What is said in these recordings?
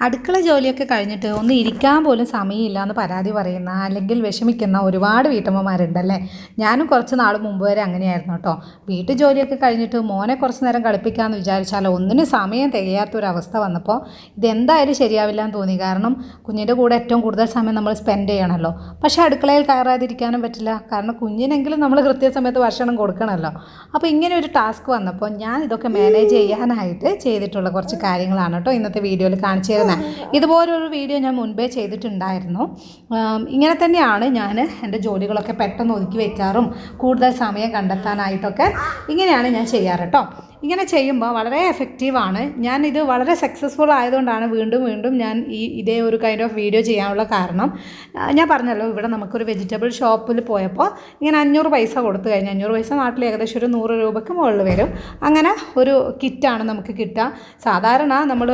അടുക്കള ജോലിയൊക്കെ കഴിഞ്ഞിട്ട് ഒന്ന് ഇരിക്കാൻ പോലും സമയമില്ല എന്ന് പരാതി പറയുന്ന അല്ലെങ്കിൽ വിഷമിക്കുന്ന ഒരുപാട് വീട്ടമ്മമാരുണ്ടല്ലേ? ഞാനും കുറച്ച് നാൾ മുമ്പ് വരെ അങ്ങനെയായിരുന്നു കേട്ടോ. വീട്ടു ജോലിയൊക്കെ കഴിഞ്ഞിട്ട് മോനെ കുറച്ച് നേരം കളിപ്പിക്കാമെന്ന് വിചാരിച്ചാൽ ഒന്നിനും സമയം തികയാത്തൊരവസ്ഥ വന്നപ്പോൾ ഇതെന്തായാലും ശരിയാവില്ല എന്ന് തോന്നി. കാരണം കുഞ്ഞിന്റെ കൂടെ ഏറ്റവും കൂടുതൽ സമയം നമ്മൾ സ്പെൻഡ് ചെയ്യണമല്ലോ. പക്ഷേ അടുക്കളയിൽ കയറാതിരിക്കാനും പറ്റില്ല. കാരണം കുഞ്ഞിനെങ്കിലും നമ്മൾ കൃത്യസമയത്ത് ഭക്ഷണം കൊടുക്കണമല്ലോ. അപ്പോൾ ഇങ്ങനെ ഒരു ടാസ്ക് വന്നപ്പോൾ ഞാൻ ഇതൊക്കെ മാനേജ് ചെയ്യാനായിട്ട് ചെയ്തിട്ടുള്ള കുറച്ച് കാര്യങ്ങളാണ് കേട്ടോ ഇന്നത്തെ വീഡിയോയിൽ കാണിച്ചു തരുന്നത് ഇതുപോലൊരു വീഡിയോ ഞാൻ മുൻപേ ചെയ്തിട്ടുണ്ടായിരുന്നു. ഇങ്ങനെ തന്നെയാണ് ഞാൻ എന്റെ ജോലികളൊക്കെ പെട്ടെന്ന് ഒതുക്കി വയ്ക്കാറും കൂടുതൽ സമയം കണ്ടെത്താനായിട്ടൊക്കെ ഇങ്ങനെയാണ് ഞാൻ ചെയ്യാറ് കേട്ടോ ഇങ്ങനെ ചെയ്യുമ്പോൾ വളരെ എഫക്റ്റീവാണ് ഞാൻ ഇത് വളരെ സക്സസ്ഫുൾ ആയതുകൊണ്ടാണ് വീണ്ടും വീണ്ടും ഞാൻ ഈ ഇതേ ഒരു കൈൻഡ് ഓഫ് വീഡിയോ ചെയ്യാനുള്ള കാരണം. ഞാൻ പറഞ്ഞല്ലോ ഇവിടെ നമുക്കൊരു വെജിറ്റബിൾ ഷോപ്പിൽ പോയപ്പോൾ ഇങ്ങനെ അഞ്ഞൂറ് പൈസ കൊടുത്തു കഴിഞ്ഞാൽ അഞ്ഞൂറ് പൈസ നാട്ടിൽ ഏകദേശം ഒരു നൂറ് രൂപയ്ക്ക് മുകളിൽ വരും. അങ്ങനെ ഒരു കിറ്റാണ് നമുക്ക് കിട്ടുക. സാധാരണ നമ്മൾ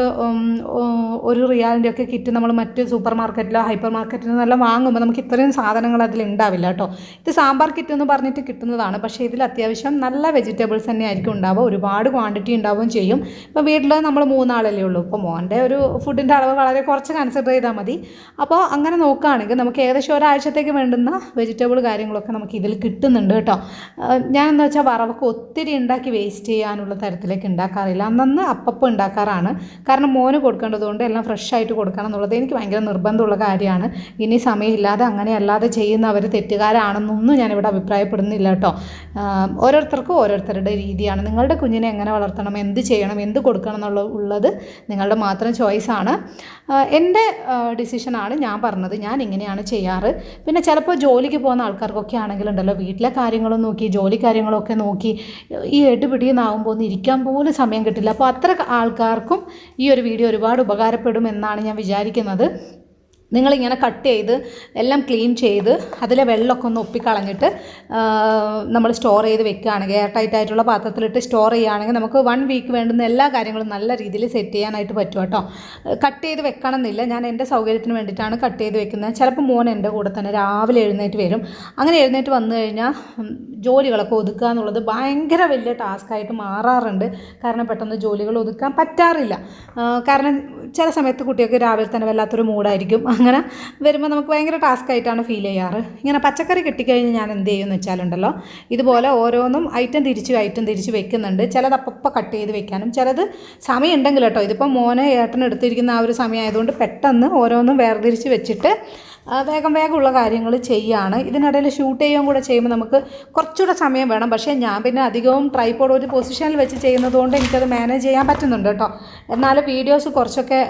ഒരു റിയാലിന്റെ ഒക്കെ കിറ്റ് നമ്മൾ മറ്റ് സൂപ്പർ മാർക്കറ്റിലോ ഹൈപ്പർ മാർക്കറ്റിലോ എല്ലാം വാങ്ങുമ്പോൾ നമുക്ക് ഇത്രയും സാധനങ്ങൾ അതിൽ ഉണ്ടാവില്ല കേട്ടോ. ഇത് സാമ്പാർ കിറ്റ് എന്ന് പറഞ്ഞിട്ട് കിട്ടുന്നതാണ്. പക്ഷേ ഇതിൽ അത്യാവശ്യം നല്ല വെജിറ്റബിൾസ് തന്നെ ആയിരിക്കും ഉണ്ടാവുക. ഒരുപാട് ക്വാണ്ടിറ്റി ഉണ്ടാവുകയും ചെയ്യും. ഇപ്പോൾ വീട്ടിൽ നമ്മൾ മൂന്നാളല്ലേ ഉള്ളൂ. ഇപ്പോൾ മോന്റെ ഒരു ഫുഡിന്റെ അളവ് വളരെ കുറച്ച് കൺസിഡർ ചെയ്താൽ മതി. അപ്പോൾ അങ്ങനെ നോക്കുകയാണെങ്കിൽ നമുക്ക് ഏകദേശം ഒരാഴ്ചത്തേക്ക് വേണ്ടുന്ന വെജിറ്റബിൾ കാര്യങ്ങളൊക്കെ നമുക്ക് ഇതിൽ കിട്ടുന്നുണ്ട് കേട്ടോ. ഞാനെന്ന് വെച്ചാൽ വറവൊക്കെ ഒത്തിരി ഉണ്ടാക്കി വേസ്റ്റ് ചെയ്യാനുള്ള തരത്തിലേക്ക് ഉണ്ടാക്കാറില്ല. അന്നന്ന് അപ്പപ്പം ഉണ്ടാക്കാറാണ്. കാരണം മോന് കൊടുക്കേണ്ടതുകൊണ്ട് എല്ലാം ഫ്രഷ് ആയിട്ട് കൊടുക്കണം എന്നുള്ളത് എനിക്ക് ഭയങ്കര നിർബന്ധമുള്ള കാര്യമാണ്. ഇനി സമയമില്ലാതെ അങ്ങനെ അല്ലാതെ ചെയ്യുന്നവർ തെറ്റുകാരാണെന്നൊന്നും ഞാനിവിടെ അഭിപ്രായപ്പെടുന്നില്ല കേട്ടോ. ഓരോരുത്തർക്കും ഓരോരുത്തരുടെ രീതിയാണ്. നിങ്ങളുടെ കുഞ്ഞിനെ എങ്ങനെ വളർത്തണം എന്ത് ചെയ്യണം എന്ത് കൊടുക്കണം എന്നുള്ള ഉള്ളത് നിങ്ങളുടെ മാത്രം ചോയ്സാണ് എന്റെ ഡിസിഷനാണ് ഞാൻ പറഞ്ഞത്. ഞാൻ ഇങ്ങനെയാണ് ചെയ്യാറ്. പിന്നെ ചിലപ്പോൾ ജോലിക്ക് പോകുന്ന ആൾക്കാർക്കൊക്കെ ആണെങ്കിലുണ്ടല്ലോ വീട്ടിലെ കാര്യങ്ങളും നോക്കി ജോലി കാര്യങ്ങളൊക്കെ നോക്കി ഈ എടുപിടിയെന്നാകുമ്പോൾ ഒന്ന് ഇരിക്കാൻ പോലും സമയം കിട്ടില്ല. അപ്പോൾ അത്ര ആൾക്കാർക്കും ഈ ഒരു വീഡിയോ ഒരുപാട് ഉപകാരപ്പെടും എന്നാണ് ഞാൻ വിചാരിക്കുന്നത്. നിങ്ങളിങ്ങനെ കട്ട് ചെയ്ത് എല്ലാം ക്ലീൻ ചെയ്ത് അതിലെ വെള്ളമൊക്കെ ഒന്ന് ഒപ്പിക്കളഞ്ഞിട്ട് നമ്മൾ സ്റ്റോർ ചെയ്ത് വെക്കുകയാണെങ്കിൽ എയർ ടൈറ്റ് ആയിട്ടുള്ള പാത്രത്തിലിട്ട് സ്റ്റോർ ചെയ്യുകയാണെങ്കിൽ നമുക്ക് വൺ വീക്ക് വേണ്ടുന്ന എല്ലാ കാര്യങ്ങളും നല്ല രീതിയിൽ സെറ്റ് ചെയ്യാനായിട്ട് പറ്റും കേട്ടോ. കട്ട് ചെയ്ത് വെക്കണം എന്നില്ല ഞാൻ എന്റെ സൗകര്യത്തിന് വേണ്ടിയിട്ടാണ് കട്ട് ചെയ്ത് വെക്കുന്നത്. ചിലപ്പോൾ മോൻ എന്റെ കൂടെ തന്നെ രാവിലെ എഴുന്നേറ്റ് വരും. അങ്ങനെ എഴുന്നേറ്റ് വന്നു കഴിഞ്ഞാൽ ജോലികളൊക്കെ ഒതുക്കുക എന്നുള്ളത് ഭയങ്കര വലിയ ടാസ്ക്കായിട്ട് മാറാറുണ്ട്. കാരണം പെട്ടെന്ന് ജോലികൾ ഒതുക്കാൻ പറ്റാറില്ല. കാരണം ചില സമയത്ത് കുട്ടികൾക്ക് രാവിലെ തന്നെ വല്ലാത്തൊരു മൂഡായിരിക്കും. അങ്ങനെ വരുമ്പോൾ നമുക്ക് ഭയങ്കര ടാസ്ക് ആയിട്ടാണ് ഫീൽ ചെയ്യാറ്. ഇങ്ങനെ പച്ചക്കറി കിട്ടിക്കഴിഞ്ഞ് ഞാൻ എന്ത് ചെയ്യുമെന്ന് വെച്ചാലുണ്ടല്ലോ ഇതുപോലെ ഓരോന്നും ഐറ്റം തിരിച്ച് ഐറ്റം തിരിച്ച് വെക്കുന്നുണ്ട്. ചിലത് അപ്പം കട്ട് ചെയ്ത് വെക്കാനും ചിലത് സമയം ഉണ്ടെങ്കിൽ കേട്ടോ ഇതിപ്പോൾ മോനെ ഏട്ടൻ എടുത്തിരിക്കുന്ന ആ ഒരു സമയമായതുകൊണ്ട് പെട്ടെന്ന് ഓരോന്നും വേർതിരിച്ച് വെച്ചിട്ട് വേഗം വേഗമുള്ള കാര്യങ്ങൾ ചെയ്യാണ്. ഇതിനിടയിൽ ഷൂട്ട് ചെയ്യുകയും കൂടെ ചെയ്യുമ്പോൾ നമുക്ക് കുറച്ചുകൂടെ സമയം വേണം. പക്ഷേ ഞാൻ പിന്നെ അധികവും ട്രൈപ്പോഡ് ഒരു പൊസിഷനിൽ വെച്ച് ചെയ്യുന്നതുകൊണ്ട് എനിക്കത് മാനേജ് ചെയ്യാൻ പറ്റുന്നുണ്ട് കേട്ടോ. എന്നാൽ വീഡിയോസ് കുറച്ചൊക്കെ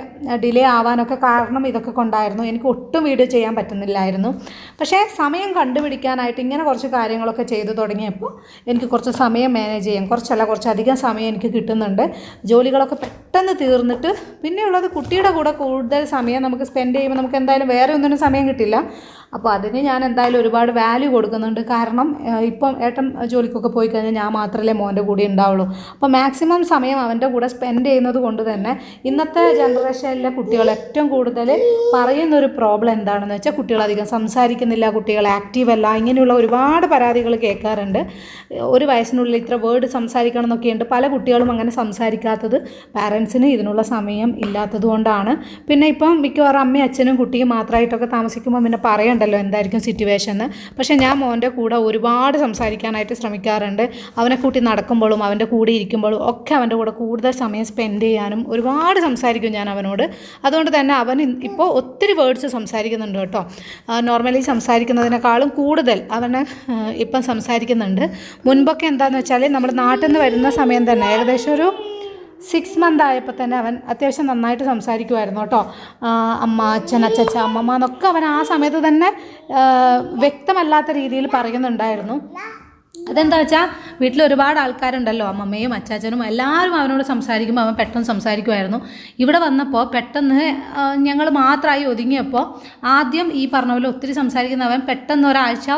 ഡിലേ ആവാനൊക്കെ കാരണം ഇതൊക്കെ കൊണ്ടായിരുന്നു. എനിക്ക് ഒട്ടും വീഡിയോ ചെയ്യാൻ പറ്റുന്നില്ലായിരുന്നു. പക്ഷേ സമയം കണ്ടുപിടിക്കാനായിട്ട് ഇങ്ങനെ കുറച്ച് കാര്യങ്ങളൊക്കെ ചെയ്തു തുടങ്ങിയപ്പോൾ എനിക്ക് കുറച്ച് സമയം മാനേജ് ചെയ്യാം. കുറച്ചല്ല കുറച്ചധികം സമയം എനിക്ക് കിട്ടുന്നുണ്ട്. ജോലികളൊക്കെ പെട്ടെന്ന് തീർന്നിട്ട് പിന്നെയുള്ളത് കുട്ടിയുടെ കൂടെ കൂടുതൽ സമയം നമുക്ക് സ്പെൻഡ് ചെയ്യുമ്പോൾ നമുക്ക് എന്തായാലും വേറെ ഒന്നിനും സമയം കിട്ടില്ല. അപ്പോൾ അതിന് ഞാൻ എന്തായാലും ഒരുപാട് വാല്യൂ കൊടുക്കുന്നുണ്ട്. കാരണം ഇപ്പം ഏട്ടൻ ജോലിക്കൊക്കെ പോയി കഴിഞ്ഞാൽ ഞാൻ മാത്രമല്ലേ മോന്റെ കൂടെ ഉണ്ടാവുള്ളൂ. അപ്പോൾ മാക്സിമം സമയം അവന്റെ കൂടെ സ്പെൻഡ് ചെയ്യുന്നത് കൊണ്ട് തന്നെ ഇന്നത്തെ ജനറേഷനിലെ കുട്ടികൾ ഏറ്റവും കൂടുതൽ പറയുന്നൊരു പ്രോബ്ലം എന്താണെന്ന് വെച്ചാൽ കുട്ടികൾ അധികം സംസാരിക്കുന്നില്ല കുട്ടികൾ ആക്റ്റീവ് അല്ല ഇങ്ങനെയുള്ള ഒരുപാട് പരാതികൾ കേൾക്കാറുണ്ട്. ഒരു വയസ്സിനുള്ളിൽ ഇത്ര വേർഡ് സംസാരിക്കണം എന്നൊക്കെയുണ്ട്. പല കുട്ടികളും അങ്ങനെ സംസാരിക്കാത്തത് പാരൻസിന് ഇതിനുള്ള സമയം ഇല്ലാത്തത് കൊണ്ടാണ്. പിന്നെ ഇപ്പം മിക്കവാറും അമ്മയും അച്ഛനും കുട്ടിയും മാത്രമായിട്ടൊക്കെ താമസിക്കുമ്പോൾ പിന്നെ പറയണ്ടല്ലോ എന്തായിരിക്കും സിറ്റുവേഷൻ എന്ന് പക്ഷേ ഞാൻ മോന്റെ കൂടെ ഒരുപാട് സംസാരിക്കാനായിട്ട് ശ്രമിക്കാറുണ്ട്. അവനെ കൂട്ടി നടക്കുമ്പോഴും അവന്റെ കൂടെ ഇരിക്കുമ്പോഴും ഒക്കെ അവന്റെ കൂടെ കൂടുതൽ സമയം സ്പെൻഡ് ചെയ്യാനും ഒരുപാട് സംസാരിക്കും ഞാൻ അവനോട്. അതുകൊണ്ട് തന്നെ അവൻ ഇപ്പോൾ ഒത്തിരി വേർഡ്സ് സംസാരിക്കുന്നുണ്ട് കേട്ടോ. നോർമലി സംസാരിക്കുന്നതിനേക്കാളും കൂടുതൽ അവന് ഇപ്പം സംസാരിക്കുന്നുണ്ട്. മുൻപൊക്കെ എന്താണെന്ന് വെച്ചാൽ നമ്മൾ നാട്ടിൽ നിന്ന് വരുന്ന സമയം തന്നെ ഏകദേശം ഒരു സിക്സ് മന്ത് ആയപ്പോൾ തന്നെ അവൻ അത്യാവശ്യം നന്നായിട്ട് സംസാരിക്കുമായിരുന്നു കേട്ടോ. അമ്മ അച്ഛൻ അച്ചച്ച അമ്മമ്മ എന്നൊക്കെ അവൻ ആ സമയത്ത് തന്നെ വ്യക്തമല്ലാത്ത രീതിയിൽ പറയുന്നുണ്ടായിരുന്നു. അതെന്താ വെച്ചാൽ വീട്ടിൽ ഒരുപാട് ആൾക്കാരുണ്ടല്ലോ അമ്മമ്മയും അച്ചാച്ചനും എല്ലാവരും അവനോട് സംസാരിക്കുമ്പോൾ അവൻ പെട്ടെന്ന് സംസാരിക്കുമായിരുന്നു. ഇവിടെ വന്നപ്പോൾ പെട്ടെന്ന് ഞങ്ങൾ മാത്രമായി ഒതുങ്ങിയപ്പോൾ ആദ്യം ഈ പറഞ്ഞ പോലെ ഒത്തിരി സംസാരിക്കുന്ന അവൻ പെട്ടെന്ന് ഒരാഴ്ച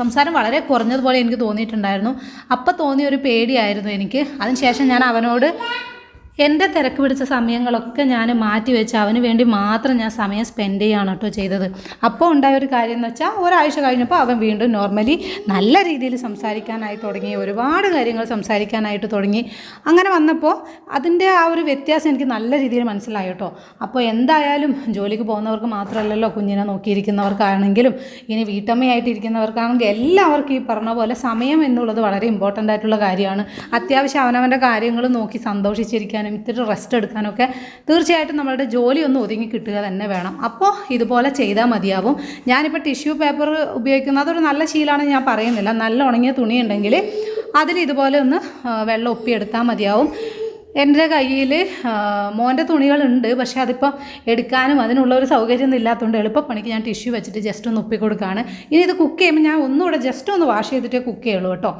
സംസാരം വളരെ കുറഞ്ഞതുപോലെ എനിക്ക് തോന്നിയിട്ടുണ്ടായിരുന്നു. അപ്പോൾ തോന്നിയ ഒരു പേടിയായിരുന്നു എനിക്ക്. അതിനുശേഷം ഞാൻ അവനോട് എന്റെ തിരക്ക് പിടിച്ച സമയങ്ങളൊക്കെ ഞാൻ മാറ്റി വെച്ച് അവന് വേണ്ടി മാത്രം ഞാൻ സമയം സ്പെൻഡ് ചെയ്യുകയാണ് കേട്ടോ ചെയ്തത്. അപ്പോൾ ഉണ്ടായ ഒരു കാര്യം എന്ന് വെച്ചാൽ ഒരാഴ്ച കഴിഞ്ഞപ്പോൾ അവൻ വീണ്ടും നോർമലി നല്ല രീതിയിൽ സംസാരിക്കാനായി തുടങ്ങി ഒരുപാട് കാര്യങ്ങൾ സംസാരിക്കാനായിട്ട് തുടങ്ങി. അങ്ങനെ വന്നപ്പോൾ അതിന്റെ ആ ഒരു വ്യത്യാസം എനിക്ക് നല്ല രീതിയിൽ മനസ്സിലായി കേട്ടോ അപ്പോൾ എന്തായാലും ജോലിക്ക് പോകുന്നവർക്ക് മാത്രമല്ലല്ലോ കുഞ്ഞിനെ നോക്കിയിരിക്കുന്നവർക്കാണെങ്കിലും ഇനി വീട്ടമ്മയായിട്ട് ഇരിക്കുന്നവർക്കാണെങ്കിൽ എല്ലാവർക്കും ഈ പറഞ്ഞ പോലെ സമയം എന്നുള്ളത് വളരെ ഇമ്പോർട്ടന്റ് ആയിട്ടുള്ള കാര്യമാണ്. അത്യാവശ്യം അവനവന്റെ കാര്യങ്ങൾ നോക്കി സന്തോഷിച്ചിരിക്കാനും ഇത്തിരി റെസ്റ്റ് എടുക്കാനൊക്കെ തീർച്ചയായിട്ടും നമ്മളുടെ ജോലി ഒന്ന് ഒതുങ്ങി കിട്ടുക തന്നെ വേണം. അപ്പോൾ ഇതുപോലെ ചെയ്താൽ മതിയാവും. ഞാനിപ്പോൾ ടിഷ്യൂ പേപ്പർ ഉപയോഗിക്കുന്നത് അതൊരു നല്ല ശീലമാണെന്ന് ഞാൻ പറയുന്നില്ല. നല്ല ഉണങ്ങിയ തുണി ഉണ്ടെങ്കിൽ അതിൽ ഇതുപോലെ ഒന്ന് വെള്ളം ഒപ്പിയെടുത്താൽ മതിയാവും. എന്റെ കയ്യിൽ മോന്റെ തുണികളുണ്ട്. പക്ഷേ അതിപ്പോൾ എടുക്കാനും അതിനുള്ള ഒരു സൗകര്യം ഇല്ലാത്തതുകൊണ്ട് എളുപ്പപ്പണിക്ക് ഞാൻ ടിഷ്യൂ വെച്ചിട്ട് ജസ്റ്റ് ഒന്ന് ഉപ്പി കൊടുക്കുകയാണ് ഇനി ഇത് കുക്ക് ചെയ്യുമ്പോൾ ഞാൻ ഒന്നുകൂടെ ജസ്റ്റ് ഒന്ന് വാഷ് ചെയ്തിട്ടേ കുക്ക് ചെയ്യുള്ളൂ കേട്ടോ.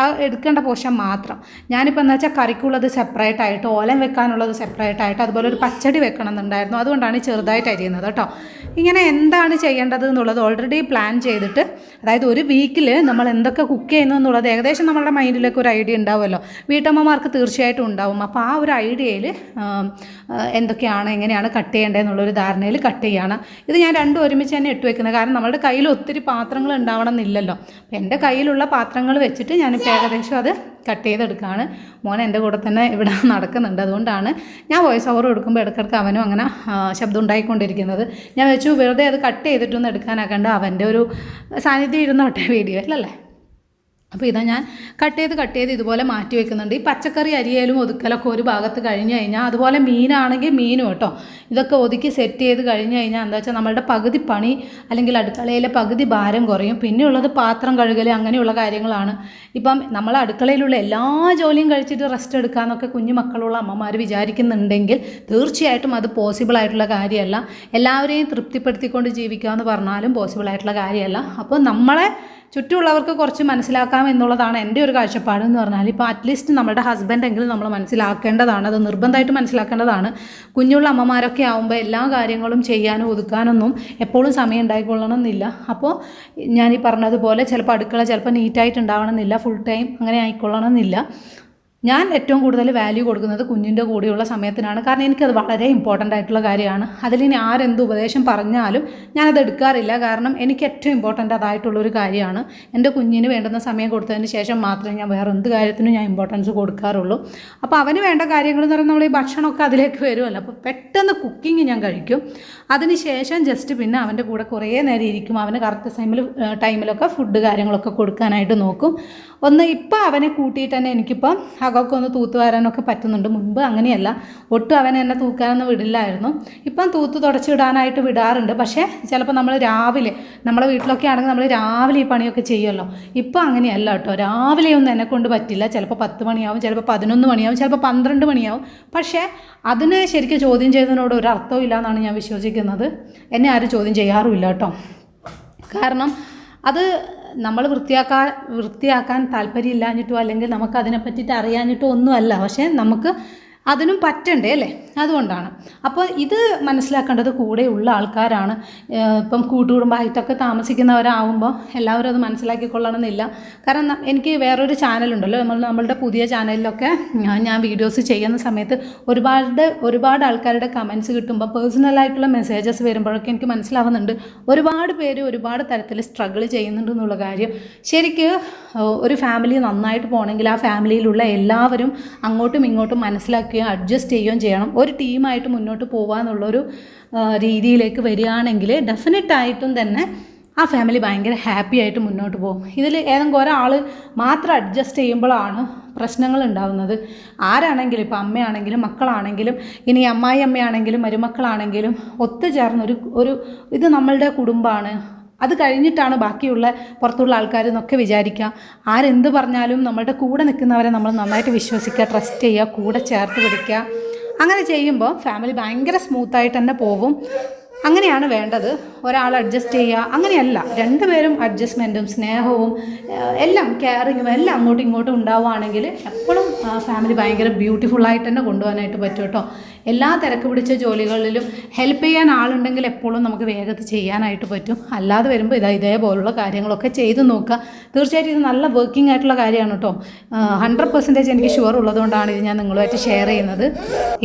ആ എടുക്കേണ്ട പോഷൻ മാത്രം. ഞാനിപ്പോൾ എന്താ വെച്ചാൽ കറിക്കുള്ളത് സെപ്പറേറ്റ് ആയിട്ട് ഓലം വെക്കാനുള്ളത് സെപ്പറേറ്റ് ആയിട്ട് അതുപോലെ ഒരു പച്ചടി വെക്കണം എന്നുണ്ടായിരുന്നു. അതുകൊണ്ടാണ് ചെറുതായിട്ട് അരിയുന്നത് കേട്ടോ. ഇങ്ങനെ എന്താണ് ചെയ്യേണ്ടത് എന്നുള്ളത് ഓൾറെഡി പ്ലാൻ ചെയ്തിട്ട് അതായത് ഒരു വീക്കിൽ നമ്മൾ എന്തൊക്കെ കുക്ക് ചെയ്യുന്നു എന്നുള്ളത് ഏകദേശം നമ്മളുടെ മൈൻഡിലേക്ക് ഒരു ഐഡിയ ഉണ്ടാവുമല്ലോ. വീട്ടമ്മമാർക്ക് തീർച്ചയായിട്ടും ഉണ്ടാവും. അപ്പോൾ ആ ഒരു ഐഡിയയിൽ എന്തൊക്കെയാണ് എങ്ങനെയാണ് കട്ട് ചെയ്യേണ്ടത് എന്നുള്ളൊരു ധാരണയിൽ കട്ട് ചെയ്യാണ്. ഇത് ഞാൻ രണ്ടും ഒരുമിച്ച് തന്നെ ഇട്ട് വെക്കുന്നത്. കാരണം നമ്മുടെ കയ്യിൽ ഒത്തിരി പാത്രങ്ങൾ ഉണ്ടാവണം എന്നില്ലല്ലോ. അപ്പോൾ എന്റെ കയ്യിലുള്ള പാത്രങ്ങൾ വെച്ചിട്ട് ഞാനിപ്പോൾ ഏകദേശം അത് കട്ട് ചെയ്തെടുക്കുകയാണ്. മോൻ എന്റെ കൂടെ തന്നെ ഇവിടെ നടക്കുന്നുണ്ട്. അതുകൊണ്ടാണ് ഞാൻ വോയിസ് ഓവർ കൊടുക്കുമ്പോൾ ഇടയ്ക്കിടയ്ക്ക് അവനും അങ്ങനെ ശബ്ദം ഉണ്ടായിക്കൊണ്ടിരിക്കുന്നത്. ഞാൻ വെച്ചു വെറുതെ അത് കട്ട് ചെയ്തിട്ടൊന്നും എടുക്കാനാക്കണ്ട. അവന്റെ ഒരു സാന്നിധ്യം ഇരുന്നോട്ടെ വീഡിയോയിലല്ലേ അപ്പോൾ ഇതാ ഞാൻ കട്ട് ചെയ്ത് കട്ട് ചെയ്ത് ഇതുപോലെ മാറ്റി വെക്കുന്നുണ്ട്. ഈ പച്ചക്കറി അരിയലും ഒതുക്കലൊക്കെ ഒരു ഭാഗത്ത് കഴിഞ്ഞ് കഴിഞ്ഞാൽ അതുപോലെ മീനാണെങ്കിൽ മീനും കേട്ടോ. ഇതൊക്കെ ഒതുക്കി സെറ്റ് ചെയ്ത് കഴിഞ്ഞ് കഴിഞ്ഞാൽ എന്താ വെച്ചാൽ നമ്മളുടെ പകുതി പണി അല്ലെങ്കിൽ അടുക്കളയിലെ പകുതി ഭാരം കുറയും. പിന്നെയുള്ളത് പാത്രം കഴുകൽ അങ്ങനെയുള്ള കാര്യങ്ങളാണ്. ഇപ്പം നമ്മൾ അടുക്കളയിലുള്ള എല്ലാ ജോലിയും കഴിച്ചിട്ട് റെസ്റ്റ് എടുക്കാമെന്നൊക്കെ കുഞ്ഞു മക്കളുള്ള അമ്മമാർ വിചാരിക്കുന്നുണ്ടെങ്കിൽ തീർച്ചയായിട്ടും അത് പോസിബിൾ ആയിട്ടുള്ള കാര്യമല്ല. എല്ലാവരെയും തൃപ്തിപ്പെടുത്തിക്കൊണ്ട് ജീവിക്കുക എന്ന് പറഞ്ഞാലും പോസിബിൾ ആയിട്ടുള്ള കാര്യമല്ല. അപ്പോൾ നമ്മളെ ചുറ്റുമുള്ളവർക്ക് കുറച്ച് മനസ്സിലാക്കാം എന്നുള്ളതാണ് എന്റെ ഒരു കാഴ്ചപ്പാട് എന്ന് പറഞ്ഞാൽ ഇപ്പോൾ അറ്റ്ലീസ്റ്റ് നമ്മുടെ ഹസ്ബൻഡെങ്കിലും നമ്മൾ മനസ്സിലാക്കേണ്ടതാണ് അത് നിർബന്ധമായിട്ട് മനസ്സിലാക്കേണ്ടതാണ്. കുഞ്ഞുള്ള അമ്മമാരൊക്കെ ആകുമ്പോൾ എല്ലാ കാര്യങ്ങളും ചെയ്യാനും ഒതുക്കാനൊന്നും എപ്പോഴും സമയം ഉണ്ടായിക്കൊള്ളണമെന്നില്ല. അപ്പോൾ ഞാൻ ഈ പറഞ്ഞതുപോലെ ചിലപ്പോൾ അടുക്കള ചിലപ്പോൾ നീറ്റായിട്ട് ഉണ്ടാവണമെന്നില്ല ഫുൾ ടൈം അങ്ങനെ ആയിക്കൊള്ളണമെന്നില്ല. ഞാൻ ഏറ്റവും കൂടുതൽ വാല്യൂ കൊടുക്കുന്നത് കുഞ്ഞിന്റെ കൂടെയുള്ള സമയത്തിനാണ്. കാരണം എനിക്കത് വളരെ ഇമ്പോർട്ടന്റ് ആയിട്ടുള്ള കാര്യമാണ്. അതിലിനി ആരെന്ത് ഉപദേശം പറഞ്ഞാലും ഞാനത് എടുക്കാറില്ല. കാരണം എനിക്ക് ഏറ്റവും ഇമ്പോർട്ടന്റ് അതായിട്ടുള്ളൊരു കാര്യമാണ്. എന്റെ കുഞ്ഞിന് വേണ്ടുന്ന സമയം കൊടുത്തതിന് ശേഷം മാത്രമേ ഞാൻ വേറെ എന്ത് കാര്യത്തിനും ഞാൻ ഇമ്പോർട്ടൻസ് കൊടുക്കാറുള്ളൂ. അപ്പോൾ അവന് വേണ്ട കാര്യങ്ങൾ എന്ന് പറയുന്നത് നമ്മൾ ഈ ഭക്ഷണമൊക്കെ അതിലേക്ക് വരുമല്ലോ. അപ്പോൾ പെട്ടെന്ന് കുക്കിംഗ് ഞാൻ കഴിക്കും. അതിന് ശേഷം ജസ്റ്റ് പിന്നെ അവന്റെ കൂടെ കുറേ നേരം ഇരിക്കും. അവന് കറക്റ്റ് ടൈമിൽ ടൈമിലൊക്കെ ഫുഡ് കാര്യങ്ങളൊക്കെ കൊടുക്കാനായിട്ട് നോക്കും. ഒന്ന് ഇപ്പം അവനെ കൂട്ടിയിട്ട് തന്നെ എനിക്കിപ്പം അകമൊക്കെ ഒന്ന് തൂത്ത് വരാനൊക്കെ പറ്റുന്നുണ്ട്. മുൻപ് അങ്ങനെയല്ല. ഒട്ടും അവനെ എന്നെ തൂക്കാനൊന്നും വിടില്ലായിരുന്നു. ഇപ്പം തൂത്ത് തുടച്ചിടാനായിട്ട് വിടാറുണ്ട്. പക്ഷേ ചിലപ്പോൾ നമ്മൾ രാവിലെ നമ്മളെ വീട്ടിലൊക്കെ ആണെങ്കിൽ നമ്മൾ രാവിലെ ഈ പണിയൊക്കെ ചെയ്യുമല്ലോ. ഇപ്പം അങ്ങനെയല്ല കേട്ടോ. രാവിലെ ഒന്നും എന്നെ കൊണ്ട് പറ്റില്ല. ചിലപ്പോൾ പത്ത് മണിയാവും ചിലപ്പോൾ പതിനൊന്ന് മണിയാവും ചിലപ്പോൾ പന്ത്രണ്ട് മണിയാവും. പക്ഷേ അതിന് ശരിക്കും ചോദ്യം ചെയ്യുന്നതിനോട് ഒരു അർത്ഥവും ഇല്ല എന്നാണ് ഞാൻ വിശ്വസിക്കുന്നത്. എന്നെ ആരും ചോദ്യം ചെയ്യാറുമില്ല കേട്ടോ. കാരണം അത് നമ്മൾ വൃത്തിയാക്കാൻ വൃത്തിയാക്കാൻ താല്പര്യമില്ലാഞ്ഞിട്ടോ അല്ലെങ്കിൽ നമുക്ക് പറ്റിയിട്ട് അറിയാഞ്ഞിട്ടോ ഒന്നുമല്ല. പക്ഷേ നമുക്ക് അതിനും പറ്റണ്ടേ അല്ലേ? അതുകൊണ്ടാണ്. അപ്പോൾ ഇത് മനസ്സിലാക്കേണ്ടത് കൂടെയുള്ള ആൾക്കാരാണ്. ഇപ്പം കൂട്ടുകുടുംബമായിട്ടൊക്കെ താമസിക്കുന്നവരാകുമ്പോൾ എല്ലാവരും അത് മനസ്സിലാക്കിക്കൊള്ളണമെന്നില്ല. കാരണം എനിക്ക് വേറൊരു ചാനലുണ്ടല്ലോ. നമ്മൾ നമ്മളുടെ പുതിയ ചാനലിലൊക്കെ ഞാൻ വീഡിയോസ് ചെയ്യുന്ന സമയത്ത് ഒരുപാട് ഒരുപാട് ആൾക്കാരുടെ കമൻസ് കിട്ടുമ്പോൾ പേഴ്സണലായിട്ടുള്ള മെസ്സേജസ് വരുമ്പോഴൊക്കെ എനിക്ക് മനസ്സിലാവുന്നുണ്ട്. ഒരുപാട് പേര് ഒരുപാട് തരത്തിൽ സ്ട്രഗിൾ ചെയ്യുന്നുണ്ട് എന്നുള്ള കാര്യം. ശരിക്ക് ഒരു ഫാമിലി നന്നായിട്ട് പോകണമെങ്കിൽ ആ ഫാമിലിയിലുള്ള എല്ലാവരും അങ്ങോട്ടും ഇങ്ങോട്ടും മനസ്സിലാക്കുകയും അഡ്ജസ്റ്റ് ചെയ്യുകയും ചെയ്യണം. ഒരു ടീമായിട്ട് മുന്നോട്ട് പോകാമെന്നുള്ളൊരു രീതിയിലേക്ക് വരികയാണെങ്കിൽ ഡെഫിനറ്റായിട്ടും തന്നെ ആ ഫാമിലി ഭയങ്കര ഹാപ്പി ആയിട്ട് മുന്നോട്ട് പോകും. ഇതിൽ ഏതെങ്കിലും ഒരാൾ മാത്രം അഡ്ജസ്റ്റ് ചെയ്യുമ്പോഴാണ് പ്രശ്നങ്ങൾ ഉണ്ടാകുന്നത് ആരാണെങ്കിലും ഇപ്പോൾ അമ്മയാണെങ്കിലും മക്കളാണെങ്കിലും ഇനി അമ്മായി അമ്മയാണെങ്കിലും മരുമക്കളാണെങ്കിലും ഒത്തുചേർന്നൊരു ഒരു ഇത് നമ്മളുടെ കുടുംബമാണ്. അത് കഴിഞ്ഞിട്ടാണ് ബാക്കിയുള്ള പുറത്തുള്ള ആൾക്കാർ എന്നൊക്കെ വിചാരിക്കുക. ആരെന്ത് പറഞ്ഞാലും നമ്മളുടെ കൂടെ നിൽക്കുന്നവരെ നമ്മൾ നന്നായിട്ട് വിശ്വസിക്കുക ട്രസ്റ്റ് ചെയ്യുക കൂടെ ചേർത്ത് പിടിക്കുക. അങ്ങനെ ചെയ്യുമ്പോൾ ഫാമിലി ഭയങ്കര സ്മൂത്തായിട്ട് തന്നെ പോവും. അങ്ങനെയാണ് വേണ്ടത്. ഒരാൾ അഡ്ജസ്റ്റ് ചെയ്യുക. അങ്ങനെയല്ല. രണ്ടുപേരും അഡ്ജസ്റ്റ്മെന്റും സ്നേഹവും എല്ലാം കെയറിങ്ങും എല്ലാം അങ്ങോട്ടും ഇങ്ങോട്ടും ഉണ്ടാവുകയാണെങ്കിൽ എപ്പോഴും ഫാമിലി ഭയങ്കര ബ്യൂട്ടിഫുള്ളായിട്ട് തന്നെ കൊണ്ടുപോകാനായിട്ട് പറ്റും കേട്ടോ. എല്ലാ തിരക്ക് പിടിച്ച ജോലികളിലും ഹെൽപ്പ് ചെയ്യാൻ ആളുണ്ടെങ്കിൽ എപ്പോഴും നമുക്ക് വേഗത്തിൽ ചെയ്യാനായിട്ട് പറ്റും. അല്ലാതെ വരുമ്പോൾ ഇതാ ഇതേപോലുള്ള കാര്യങ്ങളൊക്കെ ചെയ്ത് നോക്കുക. തീർച്ചയായിട്ടും ഇത് നല്ല വർക്കിംഗ് ആയിട്ടുള്ള കാര്യമാണ് കേട്ടോ. ഹൺഡ്രഡ് പെർസെന്റേജ് എനിക്ക് ഷുവർ ഉള്ളതുകൊണ്ടാണ് ഇത് ഞാൻ നിങ്ങളുമായിട്ട് ഷെയർ ചെയ്യുന്നത്.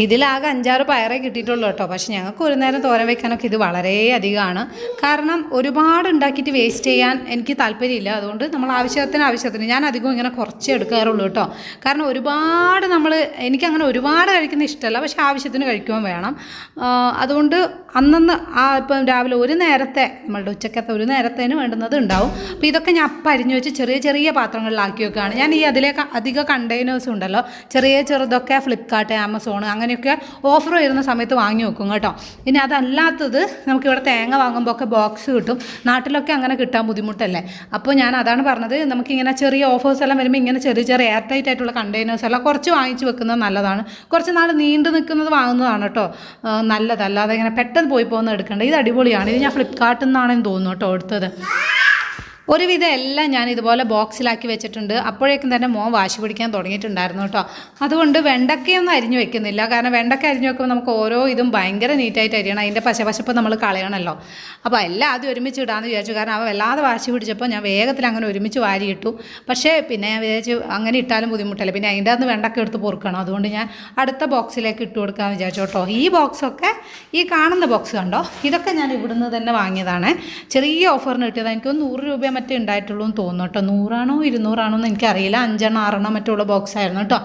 ഇതിലാകെ അഞ്ചാറ് പയറേ കിട്ടിയിട്ടുള്ളൂ കേട്ടോ. പക്ഷേ ഞങ്ങൾക്ക് ഒരു നേരം തോരൻ വയ്ക്കാനൊക്കെ ഇത് വളരെ അധികമാണ്. കാരണം ഒരുപാട് ഉണ്ടാക്കിയിട്ട് വേസ്റ്റ് ചെയ്യാൻ എനിക്ക് താല്പര്യമില്ല. അതുകൊണ്ട് നമ്മൾ ആവശ്യത്തിന് ആവശ്യത്തിന് ഞാൻ അധികം ഇങ്ങനെ കുറച്ചേ എടുക്കാറുള്ളൂ കേട്ടോ. കാരണം ഒരുപാട് നമ്മൾ എനിക്കങ്ങനെ ഒരുപാട് കഴിക്കുന്ന ഇഷ്ടമല്ല. പക്ഷേ ആവശ്യത്തിന് കഴിക്കുവാൻ വേണം. അതുകൊണ്ട് അന്നന്ന് ആ ഇപ്പം രാവിലെ ഒരു നേരത്തെ നമ്മളുടെ ഉച്ചക്കത്തെ ഒരു നേരത്തേന് വേണ്ടുന്നത് ഉണ്ടാവും. അപ്പോൾ ഇതൊക്കെ ഞാൻ അപ്പം അരിഞ്ഞു വെച്ച് ചെറിയ ചെറിയ പാത്രങ്ങളിലാക്കി വെക്കുകയാണ്. ഞാൻ ഈ അതിലേക്ക് അധിക കണ്ടെയ്നേഴ്സ് ഉണ്ടല്ലോ ചെറിയ ചെറുതൊക്കെ ഫ്ലിപ്കാർട്ട് ആമസോൺ അങ്ങനെയൊക്കെ ഓഫർ വരുന്ന സമയത്ത് വാങ്ങി വെക്കും കേട്ടോ. ഇനി അതല്ലാത്തത് നമുക്കിവിടെ തേങ്ങ വാങ്ങുമ്പോൾ ഒക്കെ ബോക്സ് കിട്ടും. നാട്ടിലൊക്കെ അങ്ങനെ കിട്ടാൻ ബുദ്ധിമുട്ടല്ലേ? അപ്പോൾ ഞാൻ അതാണ് പറഞ്ഞത് നമുക്കിങ്ങനെ ചെറിയ ഓഫേഴ്സ് എല്ലാം വരുമ്പോൾ ഇങ്ങനെ ചെറിയ ചെറിയ എയർ ടൈറ്റ് ആയിട്ടുള്ള കണ്ടെയ്നേഴ്സ് എല്ലാം കുറച്ച് വാങ്ങിച്ച് വെക്കുന്നത് നല്ലതാണ്. കുറച്ച് നാൾ നീണ്ടു നിൽക്കുന്നത് വാങ്ങുന്നതാണ് കേട്ടോ. നല്ലതല്ലാതെ ഇങ്ങനെ പെട്ടെന്ന് പോയി പോകുന്ന എടുക്കേണ്ട. ഇത് അടിപൊളിയാണ്. ഇത് ഞാൻ ഫ്ലിപ്കാർട്ടിൽ നിന്നാണെന്ന് തോന്നുന്നു കേട്ടോ എടുത്തത്. ഒരുവിധം എല്ലാം ഞാൻ ഇതുപോലെ ബോക്സിലാക്കി വെച്ചിട്ടുണ്ട്. അപ്പോഴേക്കും തന്നെ മോൻ വാശി പിടിക്കാൻ തുടങ്ങിയിട്ടുണ്ടായിരുന്നു കേട്ടോ. അതുകൊണ്ട് വെണ്ടക്കയൊന്നും അരിഞ്ഞു വെക്കുന്നില്ല. കാരണം വെണ്ടക്ക അരിഞ്ഞു വെക്കുമ്പോൾ നമുക്ക് ഓരോ ഇതും ഭയങ്കര നീറ്റായിട്ട് അരിയണം. അതിന്റെ പശപശപ്പ് നമ്മൾ കളയണമല്ലോ അപ്പോൾ എല്ലാം ആദ്യം ഒരുമിച്ച് ഇടാമെന്ന് വിചാരിച്ചു. കാരണം അവ വല്ലാതെ വാശി പിടിച്ചപ്പോൾ ഞാൻ വേഗത്തിൽ അങ്ങനെ ഒരുമിച്ച് വാരി ഇട്ടു. പക്ഷേ പിന്നെ ഞാൻ വിചാരിച്ചു അങ്ങനെ ഇട്ടാലും ബുദ്ധിമുട്ടല്ല. പിന്നെ അതിന്റെ അകത്ത് വെണ്ടക്ക എടുത്ത് പൊറുക്കണം. അതുകൊണ്ട് ഞാൻ അടുത്ത ബോക്സിലേക്ക് ഇട്ട് കൊടുക്കാമെന്ന് വിചാരിച്ചു കേട്ടോ. ഈ ബോക്സൊക്കെ ഈ കാണുന്ന ബോക്സ് കണ്ടോ? ഇതൊക്കെ ഞാൻ ഇവിടുന്ന് തന്നെ വാങ്ങിയതാണ്. ചെറിയ ഓഫറിന് കിട്ടിയതാണ്. എനിക്ക് നൂറ് രൂപ മറ്റേ ഉണ്ടായിട്ടുള്ളൂ എന്ന് തോന്നുന്നു കേട്ടോ. നൂറാണോ ഇരുന്നൂറാണോ എന്ന് എനിക്കറിയില്ല. അഞ്ചെണ്ണം ആറെണ്ണം മറ്റുള്ള ബോക്സ് ആയിരുന്നു കേട്ടോ.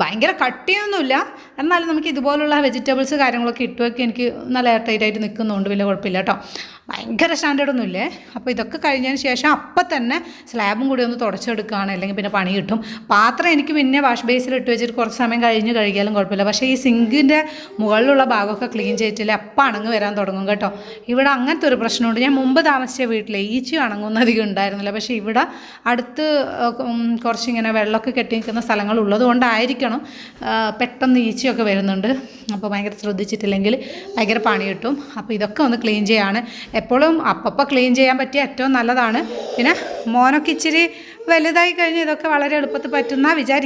ഭയങ്കര കട്ടിയൊന്നുമില്ല. എന്നാലും നമുക്ക് ഇതുപോലുള്ള വെജിറ്റബിൾസ് കാര്യങ്ങളൊക്കെ ഇട്ടുമൊക്കെ എനിക്ക് നല്ല എയർ ടൈറ്റ് ആയിട്ട് നിൽക്കുന്നുണ്ട് വലിയ കുഴപ്പമില്ല കേട്ടോ. ഭയങ്കര സ്റ്റാൻഡേർഡ് ഒന്നുമില്ലേ? അപ്പോൾ ഇതൊക്കെ കഴിഞ്ഞതിന് ശേഷം അപ്പം തന്നെ സ്ലാബും കൂടി ഒന്ന് തുടച്ചെടുക്കുകയാണ്. അല്ലെങ്കിൽ പിന്നെ പണി കിട്ടും. പാത്രം എനിക്ക് പിന്നെ വാഷ് ബേസിൽ ഇട്ട് വെച്ചിട്ട് കുറച്ച് സമയം കഴിഞ്ഞ് കഴുകിയാലും കുഴപ്പമില്ല. പക്ഷേ ഈ സിങ്കിന്റെ മുകളിലുള്ള ഭാഗമൊക്കെ ക്ലീൻ ചെയ്തിട്ടില്ല അപ്പം അണങ്ങ് വരാൻ തുടങ്ങും കേട്ടോ. ഇവിടെ അങ്ങനത്തെ ഒരു പ്രശ്നമുണ്ട്. ഞാൻ മുമ്പ് താമസിച്ച വീട്ടിൽ ഈച്ച അണങ്ങുന്ന അധികം ഉണ്ടായിരുന്നില്ല. പക്ഷേ ഇവിടെ അടുത്ത് കുറച്ചിങ്ങനെ വെള്ളമൊക്കെ കെട്ടി നിൽക്കുന്ന സ്ഥലങ്ങൾ ഉള്ളതുകൊണ്ടായിരിക്കണം പെട്ടെന്ന് ഈച്ചയൊക്കെ വരുന്നുണ്ട്. അപ്പോൾ ഭയങ്കര ശ്രദ്ധിച്ചിട്ടില്ലെങ്കിൽ ഭയങ്കര പണി കിട്ടും. അപ്പോൾ ഇതൊക്കെ ഒന്ന് ക്ലീൻ ചെയ്യാണ്. എപ്പോഴും അപ്പപ്പോൾ ക്ലീൻ ചെയ്യാൻ പറ്റിയ ഏറ്റവും നല്ലതാണ്. പിന്നെ മോനൊക്കെ ഇച്ചിരി വലുതായി കഴിഞ്ഞ് ഇതൊക്കെ വളരെ എളുപ്പത്തിൽ പറ്റുന്ന വിചാരിക്കും